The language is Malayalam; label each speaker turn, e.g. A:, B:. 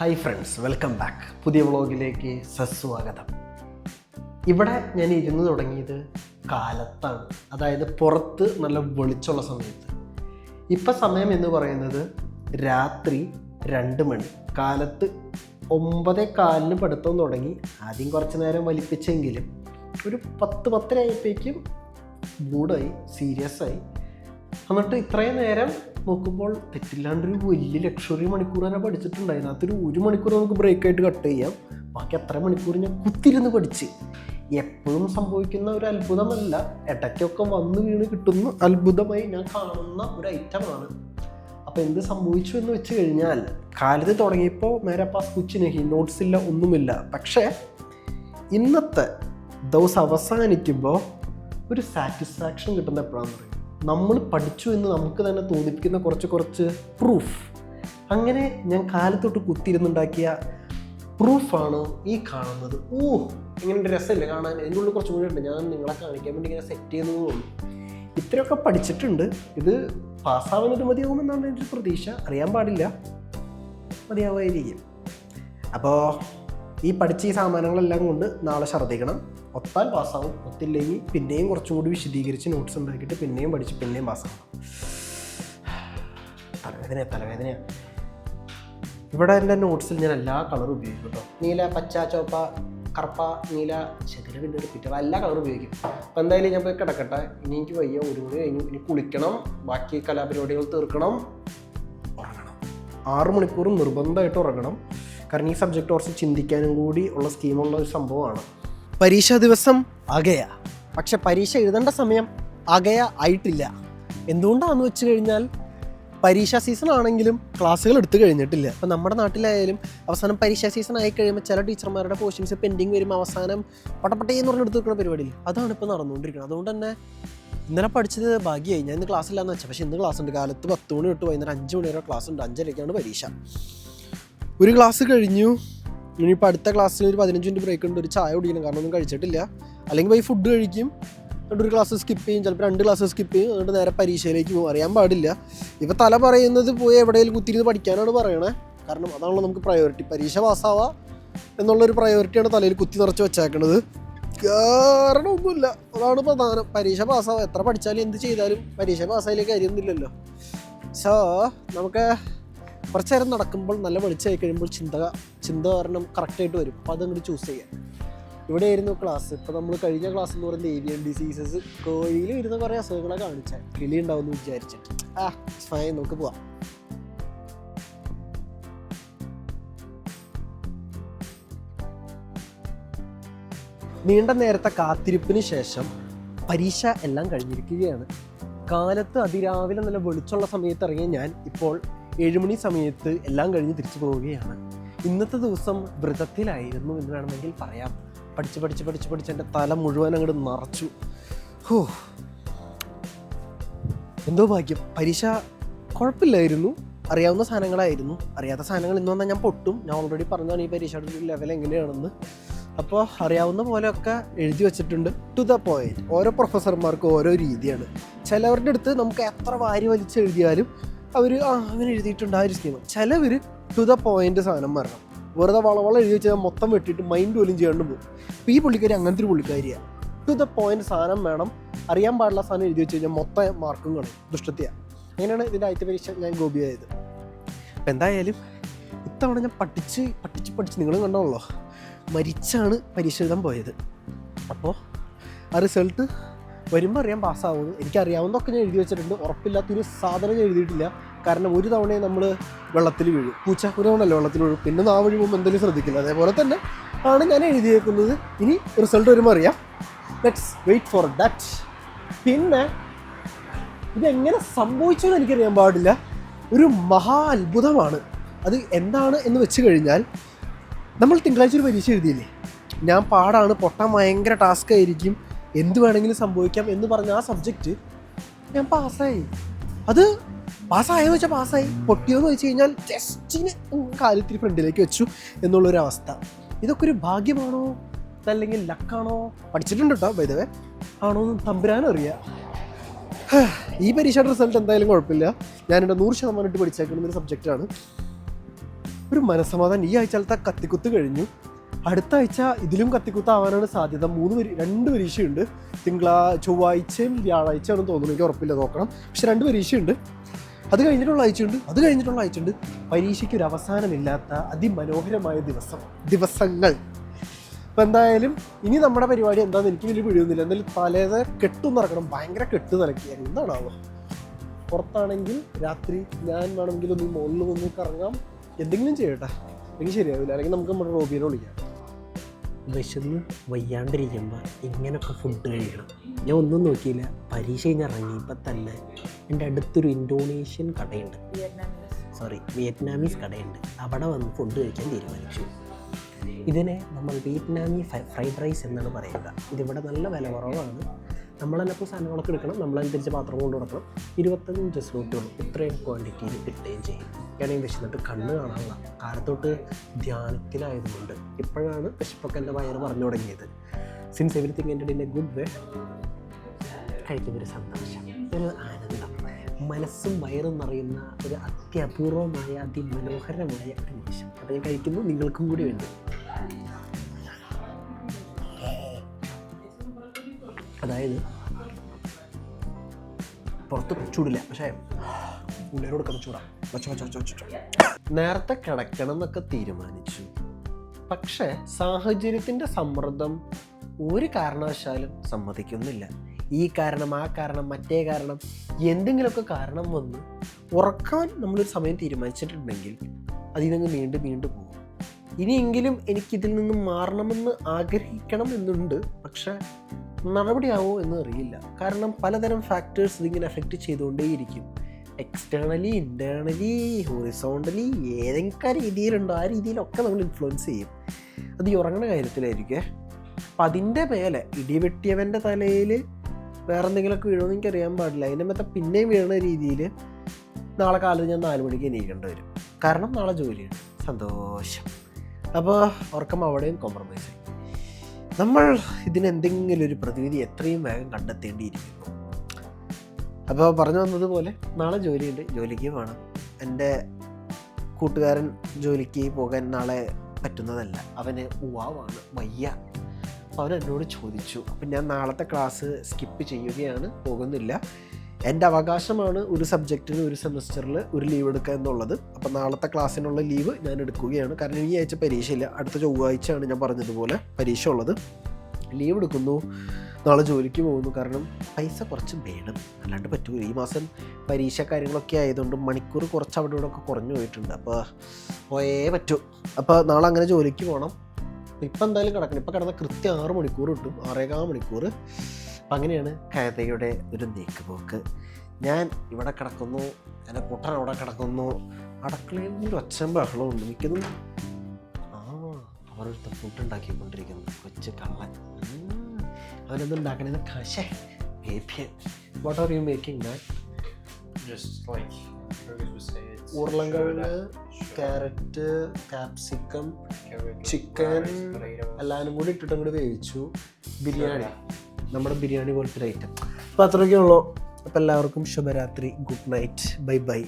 A: ഹായ് ഫ്രണ്ട്സ് വെൽക്കം ബാക്ക് പുതിയ വ്ളോഗിലേക്ക് സസ്വാഗതം. ഇവിടെ ഞാൻ ഇരുന്ന് തുടങ്ങിയത് കാലത്താണ്. അതായത് പുറത്ത് നല്ല വെളിച്ചുള്ള സമയത്ത്. ഇപ്പം സമയം എന്ന് പറയുന്നത് രാത്രി രണ്ട് മണി. കാലത്ത് ഒമ്പതേ കാലിന് പഠിത്തം തുടങ്ങി. ആദ്യം കുറച്ച് നേരം വലിപ്പിച്ചെങ്കിലും ഒരു പത്ത് പത്തര ആയപ്പോഴേക്കും മൂടായി സീരിയസ് ആയി. എന്നിട്ട് ഇത്രയും നേരം നോക്കുമ്പോൾ തെറ്റില്ലാണ്ടൊരു വലിയ ലക്ഷറി മണിക്കൂർ തന്നെ പഠിച്ചിട്ടുണ്ട്. അതിനകത്തൊരു ഒരു മണിക്കൂർ നമുക്ക് ബ്രേക്കായിട്ട് കട്ട് ചെയ്യാം. ബാക്കി അത്ര മണിക്കൂർ ഞാൻ കുത്തിരുന്ന് പഠിച്ച്. എപ്പോഴും സംഭവിക്കുന്ന ഒരു അത്ഭുതമല്ല. ഇടയ്ക്കൊക്കെ വന്ന് വീണ് കിട്ടുന്ന അത്ഭുതമായി ഞാൻ കാണുന്ന ഒരു ഐറ്റമാണ് അപ്പോൾ എന്ത് സംഭവിച്ചു എന്ന് വെച്ച് കഴിഞ്ഞാൽ കാലത്ത് തുടങ്ങിയപ്പോൾ മേരെ പാസ് കുച്ചിനഹി നോട്ട്സ് ഇല്ല ഒന്നുമില്ല. പക്ഷേ ഇന്നത്തെ ദിവസം അവസാനിക്കുമ്പോൾ ഒരു സാറ്റിസ്ഫാക്ഷൻ കിട്ടുന്ന എപ്പോഴാണെന്ന് നമ്മൾ പഠിച്ചു എന്ന് നമുക്ക് തന്നെ തോന്നിപ്പിക്കുന്ന കുറച്ച് കുറച്ച് പ്രൂഫ് അങ്ങനെ ഞാൻ കാലത്തൊട്ട് കുത്തിയിരുന്നുണ്ടാക്കിയ പ്രൂഫാണ് ഈ കാണുന്നത്. ഓ ഇങ്ങനെ രസമില്ല കാണാൻ? എന്റെ ഉള്ളിൽ കുറച്ചും കൂടി ഉണ്ട്. ഞാൻ നിങ്ങളെ കാണിക്കാൻ വേണ്ടി ഇങ്ങനെ സെറ്റ് ചെയ്യുന്നതേ ഉള്ളൂ. ഇത്രയൊക്കെ പഠിച്ചിട്ടുണ്ട്. ഇത് പാസ്സാവുന്നത് മതിയാവുമെന്നാണ് എന്റെ പ്രതീക്ഷ. അറിയാൻ പാടില്ല. മതിയാവുമായിരിക്കും അപ്പോൾ ഈ പഠിച്ച ഈ സാമാനങ്ങളെല്ലാം കൊണ്ട് നാളെ ഛർദ്ദിക്കണം. ഒത്താൽ പാസ്സാവും. ഒത്തില്ലെങ്കിൽ പിന്നെയും കുറച്ചും കൂടി വിശദീകരിച്ച് നോട്ട്സ് ഉണ്ടാക്കിയിട്ട് പിന്നെയും പഠിച്ച് പിന്നെയും പാസ്സാവും തലവേദന തലവേദന ഇവിടെ എന്റെ നോട്ട്സിൽ ഞാൻ എല്ലാ കളറും ഉപയോഗിക്കും കേട്ടോ. നീല പച്ച ചുവപ്പ കറുപ്പ നീല ശകല പിന്നെ പിറ്റ എല്ലാ കളറും ഉപയോഗിക്കും. അപ്പം എന്തായാലും ഞാൻ പോയി കിടക്കട്ടെ. ഇനി എനിക്ക് വയ്യ ഒരു മണി കഴിഞ്ഞു. ഇനി കുളിക്കണം. ബാക്കി കലാപരിപാടികൾ തീർക്കണം. ഉറങ്ങണം. ആറ് മണിക്കൂർ നിർബന്ധമായിട്ട് ഉറങ്ങണം. കാരണം ഈ സബ്ജക്റ്റ് കുറച്ച് ചിന്തിക്കാനും കൂടി ഉള്ള സ്കീമുള്ള ഒരു സംഭവമാണ്. പരീക്ഷാ ദിവസം അകയ. പക്ഷെ പരീക്ഷ എഴുതേണ്ട സമയം അകയ ആയിട്ടില്ല. എന്തുകൊണ്ടാണെന്ന് വെച്ച് കഴിഞ്ഞാൽ പരീക്ഷാ സീസൺ ആണെങ്കിലും ക്ലാസ്സുകൾ എടുത്തു കഴിഞ്ഞിട്ടില്ല. അപ്പോൾ നമ്മുടെ നാട്ടിലായാലും അവസാനം പരീക്ഷാ സീസൺ ആയി കഴിയുമ്പോൾ ചില ടീച്ചർമാരുടെ പോർഷൻസ് പെൻഡിങ് വരുമ്പോൾ അവസാനം പട്ടപ്പട്ടയെന്ന് പറഞ്ഞ് എടുത്ത് വെക്കുന്ന പരിപാടിയിൽ അതാണ് ഇപ്പോൾ നടന്നുകൊണ്ടിരിക്കുന്നത് അതുകൊണ്ട് തന്നെ ഇന്നലെ പഠിച്ചത് ഭാഗ്യമായി ഞാൻ ഇന്ന് ക്ലാസ് ഇല്ലാന്ന് വെച്ചാൽ പക്ഷേ ഇന്ന് ക്ലാസ് ഉണ്ട്. കാലത്ത് പത്ത് മണി തൊട്ട് വൈകുന്നേരം അഞ്ച് മണി വരെ ക്ലാസ് ഉണ്ട്. അഞ്ചരയ്ക്കാണ് പരീക്ഷ. ഒരു ക്ലാസ് കഴിഞ്ഞു. ഇനിയിപ്പോൾ അടുത്ത ക്ലാസ്സിൽ ഒരു പതിനഞ്ച് മിനിറ്റ് ബ്രേക്ക് ഉണ്ട്. ഒരു ചായ കുടിക്കണം. കാരണം ഒന്നും കഴിച്ചിട്ടില്ല. അല്ലെങ്കിൽ പോയി ഫുഡ് കഴിക്കും. എന്നിട്ട് ഒരു ക്ലാസ് സ്കിപ്പ് ചെയ്യും. ചിലപ്പോൾ രണ്ട് ക്ലാസ് സ്കിപ്പ് ചെയ്യും. എന്നിട്ട് നേരെ പരീക്ഷയിലേക്ക് പോകും. അറിയാൻ പാടില്ല. ഇപ്പോൾ തല പറയുന്നത് പോയി എവിടെയെങ്കിലും കുത്തിരിന്ന് പഠിക്കാനാണ് പറയണേ. കാരണം അതാണല്ലോ നമുക്ക് പ്രയോറിറ്റി പരീക്ഷ പാസ്സാവുക എന്നുള്ളൊരു പ്രയോറിറ്റിയാണ് തലയിൽ കുത്തി നിറച്ച് വെച്ചേക്കണത്. കാരണമൊന്നുമില്ല. അതാണ് പ്രധാനം. പരീക്ഷ പാസ്സാവുക എത്ര പഠിച്ചാലും എന്ത് ചെയ്താലും പരീക്ഷ പാസ്സായാലേക്ക് കാര്യമൊന്നുമില്ലല്ലോ. സോ നമുക്ക് കുറച്ച് നേരം നടക്കുമ്പോൾ നല്ല വെളിച്ചമായി കഴിയുമ്പോൾ ചിന്ത ചിന്ത കാരണം കറക്റ്റായിട്ട് വരും. അപ്പോൾ അതങ്ങോട്ട് ചൂസ് ചെയ്യാം. ഇവിടെ ആയിരുന്നു ക്ലാസ് ഇപ്പോൾ നമ്മൾ കഴിഞ്ഞ ക്ലാസ് എന്ന് പറയുന്നത് ഏവിയൻ ഡിസീസസ് കോഴിയിൽ വരുന്ന കുറേ അസുഖങ്ങളെ കാണിച്ചാൽ കിളി ഉണ്ടാവുമെന്ന് വിചാരിച്ചിട്ട്. ആ ഫൈൻ നമുക്ക് പോവാം. നീണ്ട നേരത്തെ കാത്തിരിപ്പിന് ശേഷം പരീക്ഷ എല്ലാം കഴിഞ്ഞിരിക്കുകയാണ്. കാലത്ത് അതിരാവിലെ നല്ല വെളിച്ചുള്ള സമയത്ത് ഇറങ്ങിയ ഞാൻ ഇപ്പോൾ ഏഴുമണി സമയത്ത് എല്ലാം കഴിഞ്ഞ് തിരിച്ചു പോവുകയാണ്. ഇന്നത്തെ ദിവസം വ്രതത്തിലായിരുന്നു എന്ന് വേണമെങ്കിൽ പറയാം. പഠിച്ച് പഠിച്ച് പഠിച്ച് പഠിച്ച് എന്റെ തല മുഴുവൻ അങ്ങോട്ട് നിറച്ചു. ഹോ. എന്തോ ഭാഗ്യം. പരീക്ഷ കുഴപ്പമില്ലായിരുന്നു. അറിയാവുന്ന സാധനങ്ങളായിരുന്നു. അറിയാത്ത സാധനങ്ങൾ ഇന്ന് വന്നാൽ ഞാൻ പൊട്ടും. ഞാൻ ഓൾറെഡി പറഞ്ഞതാണ് ഈ പരീക്ഷയുടെ ലെവൽ എങ്ങനെയാണെന്ന്. അപ്പോൾ അറിയാവുന്ന പോലെയൊക്കെ എഴുതി വെച്ചിട്ടുണ്ട്. ടു ദ പോയിന്റ് ഓരോ പ്രൊഫസർമാർക്കും ഓരോ രീതിയാണ്. ചിലവരുടെ അടുത്ത് നമുക്ക് എത്ര വാരി വലിച്ച് എഴുതിയാലും അവർ ആ അങ്ങനെ എഴുതിയിട്ടുണ്ട് ആ ഒരു സ്കീം ചിലവർ ടു ദ പോയിന്റ് സാധനം വരണം വെറുതെ വളവള എഴുതി വെച്ചാൽ മൊത്തം വെട്ടിയിട്ട് മൈൻഡ് പോലും ചെയ്യാണ്ട് പോകും. അപ്പോൾ ഈ പുള്ളിക്കാരി അങ്ങനത്തെ ഒരു പുള്ളിക്കാരിയാണ് ടു ദ പോയിന്റ് സാധനം വേണം. അറിയാൻ പാടില്ല സാധനം എഴുതി വെച്ച് കഴിഞ്ഞാൽ മൊത്തം മാർക്കും കാണും ദുഷ്ടത്തിയാണ് അങ്ങനെയാണ് ഇതിന്റെ ആദ്യത്തെ പരീക്ഷ ഞാൻ ഗോപിയായത്. അപ്പം എന്തായാലും ഇത്തവണ ഞാൻ പഠിച്ച് പഠിച്ച് പഠിച്ച് നിങ്ങളും കണ്ടോളോ. മരിച്ചാണ് പരീക്ഷ എഴുതാൻ പോയത്. അപ്പോൾ ആ റിസൾട്ട് വരുമ്പോൾ അറിയാൻ പാസ്സാവുന്നു. എനിക്കറിയാവുന്നതൊക്കെ ഞാൻ എഴുതി വെച്ചിട്ടുണ്ട്. ഉറപ്പില്ലാത്തൊരു സാധനം ഞാൻ എഴുതിയിട്ടില്ല. കാരണം ഒരു തവണയും നമ്മൾ വെള്ളത്തിൽ വീഴും. പൂച്ച ഒരു തവണയല്ല വെള്ളത്തിൽ വീഴും. പിന്നെ നാ വഴി എന്തെങ്കിലും ശ്രദ്ധിക്കില്ല. അതേപോലെ തന്നെ ആണ് ഞാൻ എഴുതിയേക്കുന്നത്. ഇനി റിസൾട്ട് വരുമ്പോൾ അറിയാം. ലെറ്റ്സ് വെയിറ്റ് ഫോർ ദാറ്റ് പിന്നെ ഇതെങ്ങനെ സംഭവിച്ചു എന്ന് എനിക്കറിയാൻ പാടില്ല. ഒരു മഹാ അത്ഭുതമാണ്. അത് എന്താണ് എന്ന് വെച്ച് കഴിഞ്ഞാൽ നമ്മൾ തിങ്കളാഴ്ച ഒരു പരീക്ഷ എഴുതിയില്ലേ? ഞാൻ പാടാണ് പൊട്ടാൻ ഭയങ്കര ടാസ്ക് ആയിരിക്കും. എന്ത് വേണമെങ്കിലും സംഭവിക്കാം എന്ന് പറഞ്ഞ ആ സബ്ജക്റ്റ് ഞാൻ പാസ്സായി. അത് പാസ്സായെന്ന് വെച്ചാൽ പാസ്സായി. പൊട്ടിയോന്ന് വെച്ച് കഴിഞ്ഞാൽ ജസ്റ്റിന് കാലത്തിൽ ഫ്രണ്ടിലേക്ക് വെച്ചു എന്നുള്ളൊരവസ്ഥ. ഇതൊക്കെ ഒരു ഭാഗ്യമാണോ? അതല്ലെങ്കിൽ ലക്കാണോ? പഠിച്ചിട്ടുണ്ട് കേട്ടോ വൈദവേ ആണോ എന്ന് തമ്പുരാനറിയാം. ഈ പരീക്ഷയുടെ റിസൾട്ട് എന്തായാലും കുഴപ്പമില്ല. ഞാനെന്റെ നൂറ് ശതമാനം ഇട്ട് പഠിച്ചേക്കുന്ന ഒരു സബ്ജക്റ്റാണ് ഒരു മനസ്സമാധാനം ഈ ആഴ്ചത്തെ കത്തിക്കുത്ത് കഴിഞ്ഞു. അടുത്ത ആഴ്ച ഇതിലും കത്തിക്കുത്താവാനാണ് സാധ്യത. മൂന്ന് പരി രണ്ട് പരീക്ഷയുണ്ട്. തിങ്കളാ ചൊവ്വാഴ്ചയും വ്യാഴാഴ്ചയാണെന്ന് തോന്നുന്നു. എനിക്ക് ഉറപ്പില്ല നോക്കണം. പക്ഷെ രണ്ട് പരീക്ഷയുണ്ട്. അത് കഴിഞ്ഞിട്ടുള്ള ആഴ്ചയുണ്ട്. അത് കഴിഞ്ഞിട്ടുള്ള ആഴ്ചയുണ്ട്. പരീക്ഷയ്ക്ക് ഒരു അവസാനമില്ലാത്ത അതിമനോഹരമായ ദിവസം. ദിവസങ്ങൾ. അപ്പം എന്തായാലും ഇനി നമ്മുടെ പരിപാടി എന്താണെന്ന് എനിക്ക് വലിയ പിടിയൊന്നുമില്ല. എന്തായാലും തലേത് കെട്ടും നടക്കണം. ഭയങ്കര കെട്ട് നിറക്കി എന്താണാവോ? പുറത്താണെങ്കിൽ രാത്രി ഞാൻ വേണമെങ്കിൽ ഒന്ന് മുകളിൽ ഒന്ന് കറങ്ങാം. എന്തെങ്കിലും ചെയ്യട്ടെ. എനിക്ക് ശരിയാവില്ല. അല്ലെങ്കിൽ നമുക്ക് നമ്മുടെ റോബിനെ വിളിക്കാം.
B: വിശന്ന് വയ്യാണ്ടിരിക്കുമ്പോൾ ഇങ്ങനൊക്കെ ഫുഡ് കഴിക്കണം. ഞാൻ ഒന്നും നോക്കിയില്ല. പരീക്ഷ കഴിഞ്ഞ് ഇറങ്ങിയപ്പോൾ തന്നെ എന്റെ അടുത്തൊരു ഇൻഡോനേഷ്യൻ കടയുണ്ട്. സോറി വിയറ്റ്നാമീസ് കടയുണ്ട്. അവിടെ വന്ന് ഫുഡ് കഴിക്കാൻ തീരുമാനിച്ചു. ഇതിനെ നമ്മൾ വിയറ്റ്നാമി ഫ്രൈഡ് റൈസ് എന്നാണ് പറയുക. ഇതിവിടെ നല്ല വില കുറവാണ്. നമ്മൾ തന്നെ ഇപ്പോൾ സാധനങ്ങളൊക്കെ എടുക്കണം. നമ്മളനുസരിച്ച് പാത്രം കൊണ്ട് കൊടുക്കണം ഇരുപത്തഞ്ച് സ്ലോട്ടുകൾ ഇത്രയും ക്വാണ്ടിറ്റിയിൽ കിട്ടുകയും ചെയ്യും. ഞാനെങ്കിൽ വിശന്നിട്ട് കണ്ണ് കാണാനുള്ള കാലത്തോട്ട് ധ്യാനത്തിലായതുകൊണ്ട് ഇപ്പോഴാണ് വിശപ്പൊക്കെ എന്റെ വയറ് പറഞ്ഞു തുടങ്ങിയത്. സിൻസ് എവരിത്തിങ് എന്റെ ഇൻ എ ഗുഡ് വേ കഴിക്കുന്നൊരു സന്തോഷം ഒരു ആനന്ദം. മനസ്സും വയറും നിറയുന്ന ഒരു അത്യപൂർവമായ അതിമനോഹരമായ ഒരു നിമിഷം. അത് ഞാൻ കഴിക്കുന്നു. നിങ്ങൾക്കും കൂടി വേണ്ടി. അതായത് പുറത്ത് ചൂടില്ല പക്ഷേ ഉള്ളിലോട് കൊടുക്കുന്ന ചൂടാ.
A: നേരത്തെ കിടക്കണം എന്നൊക്കെ തീരുമാനിച്ചു. പക്ഷേ സാഹചര്യത്തിന്റെ സമ്മർദ്ദം ഒരു കാരണവശാലും സമ്മതിക്കുന്നില്ല. ഈ കാരണം ആ കാരണം മറ്റേ കാരണം എന്തെങ്കിലുമൊക്കെ കാരണം വന്ന് ഉറക്കാൻ നമ്മളൊരു സമയം തീരുമാനിച്ചിട്ടുണ്ടെങ്കിൽ അതിൽ നിന്ന് വീണ്ടും വീണ്ടും പോകും. ഇനിയെങ്കിലും എനിക്കിതിൽ നിന്ന് മാറണമെന്ന് ആഗ്രഹിക്കണം എന്നുണ്ട്. പക്ഷേ നടപടിയാവോ എന്ന് അറിയില്ല. കാരണം പലതരം ഫാക്ടേഴ്സ് ഇതിങ്ങനെ എഫക്റ്റ് ചെയ്തുകൊണ്ടേയിരിക്കും. എക്സ്റ്റേണലി ഇന്റേർണലി ഹോറിസോണ്ടലി ഏതെങ്കിലും രീതിയിലുണ്ടോ. ആ രീതിയിലൊക്കെ നമ്മൾ ഇൻഫ്ലുവൻസ് ചെയ്യും. അത് ഈ ഉറങ്ങുന്ന കാര്യത്തിലായിരിക്കേ. അപ്പം അതിന്റെ മേലെ ഇടിവെട്ടിയവന്റെ തലയിൽ വേറെ എന്തെങ്കിലുമൊക്കെ വീഴുമെന്ന് എനിക്ക് അറിയാൻ പാടില്ല. അതിന്റെ മേത്തെ പിന്നെയും വീഴുന്ന രീതിയിൽ നാളെ കാലത്ത് ഞാൻ നാല് മണിക്ക് എണീക്കേണ്ടി വരും. കാരണം നാളെ ജോലിയുണ്ട്. സന്തോഷം. അപ്പോൾ ഉറക്കം അവിടെയും കോംപ്രമൈസ് ആയി. നമ്മൾ ഇതിനെന്തെങ്കിലും ഒരു പ്രതിവിധി എത്രയും വേഗം കണ്ടെത്തേണ്ടിയിരിക്കുന്നു. അപ്പോൾ പറഞ്ഞു വന്നതുപോലെ നാളെ ജോലിയുണ്ട് ജോലിക്ക് വേണം എന്റെ കൂട്ടുകാരൻ ജോലിക്ക് പോകാൻ നാളെ പറ്റുന്നതല്ല. അവന് ഉവാവാണ് വയ്യ. അവൻ എന്നോട് ചോദിച്ചു. അപ്പം ഞാൻ നാളത്തെ ക്ലാസ് സ്കിപ്പ് ചെയ്യുകയാണ് പോകുന്നില്ല. എന്റെ അവകാശമാണ് ഒരു സബ്ജക്റ്റിന് ഒരു സെമസ്റ്ററിൽ ഒരു ലീവ് എടുക്കുക എന്നുള്ളത്. അപ്പം നാളത്തെ ക്ലാസ്സിനുള്ള ലീവ് ഞാൻ എടുക്കുകയാണ്. കാരണം ഈ ആഴ്ച പരീക്ഷയില്ല. അടുത്ത ചൊവ്വാഴ്ചയാണ് ഞാൻ പറഞ്ഞതുപോലെ പരീക്ഷ ഉള്ളത്. ലീവ് എടുക്കുന്നു. നാളെ ജോലിക്ക് പോകുന്നു. കാരണം പൈസ കുറച്ച് വേണം. അല്ലാണ്ട് പറ്റുമോ ഈ മാസം പരീക്ഷ കാര്യങ്ങളൊക്കെ ആയതുകൊണ്ട് മണിക്കൂർ കുറച്ച് അവിടെ ഇവിടെ ഒക്കെ കുറഞ്ഞു പോയിട്ടുണ്ട്. അപ്പോൾ പോയേ പറ്റൂ. അപ്പോൾ നാളെ അങ്ങനെ ജോലിക്ക് പോകണം. ഇപ്പം എന്തായാലും കിടക്കണം. ഇപ്പം കിടന്ന കൃത്യം ആറ് മണിക്കൂർ കിട്ടും. ആറേകാൽ മണിക്കൂർ. അപ്പം അങ്ങനെയാണ് കയതയുടെ ഒരു നീക്കുപോക്ക്. ഞാൻ ഇവിടെ കിടക്കുന്നു എന്റെ കുട്ടൻ അവിടെ കിടക്കുന്നു. അടക്കളയിൽ ഒരു ബഹളം ഉണ്ട്. മിക്കതും ആ അവരൊരുത്ത ഫുഡ് ഉണ്ടാക്കിക്കൊണ്ടിരിക്കുന്നു. കൊച്ചു കള്ളൻ. ഉം. അവനെന്ത് ഉണ്ടാക്കണേന്ന് കാശേ. ബേബിയൻ what are you making that
C: just like
A: ഉരുളൻകിഴങ്ങ് ക്യാരറ്റ്
C: കാപ്സിക്കം ചിക്കൻ
A: എല്ലാവരും കൂടി ഇട്ടിട്ട് കൂടി വേവിച്ചു. ബിരിയാണി. നമ്മുടെ ബിരിയാണി പോലത്തെ ഒരു ഐറ്റം അപ്പോൾ അത്രയൊക്കെ ഉള്ളൂ അപ്പോൾ എല്ലാവർക്കും ശുഭരാത്രി. Good night bye bye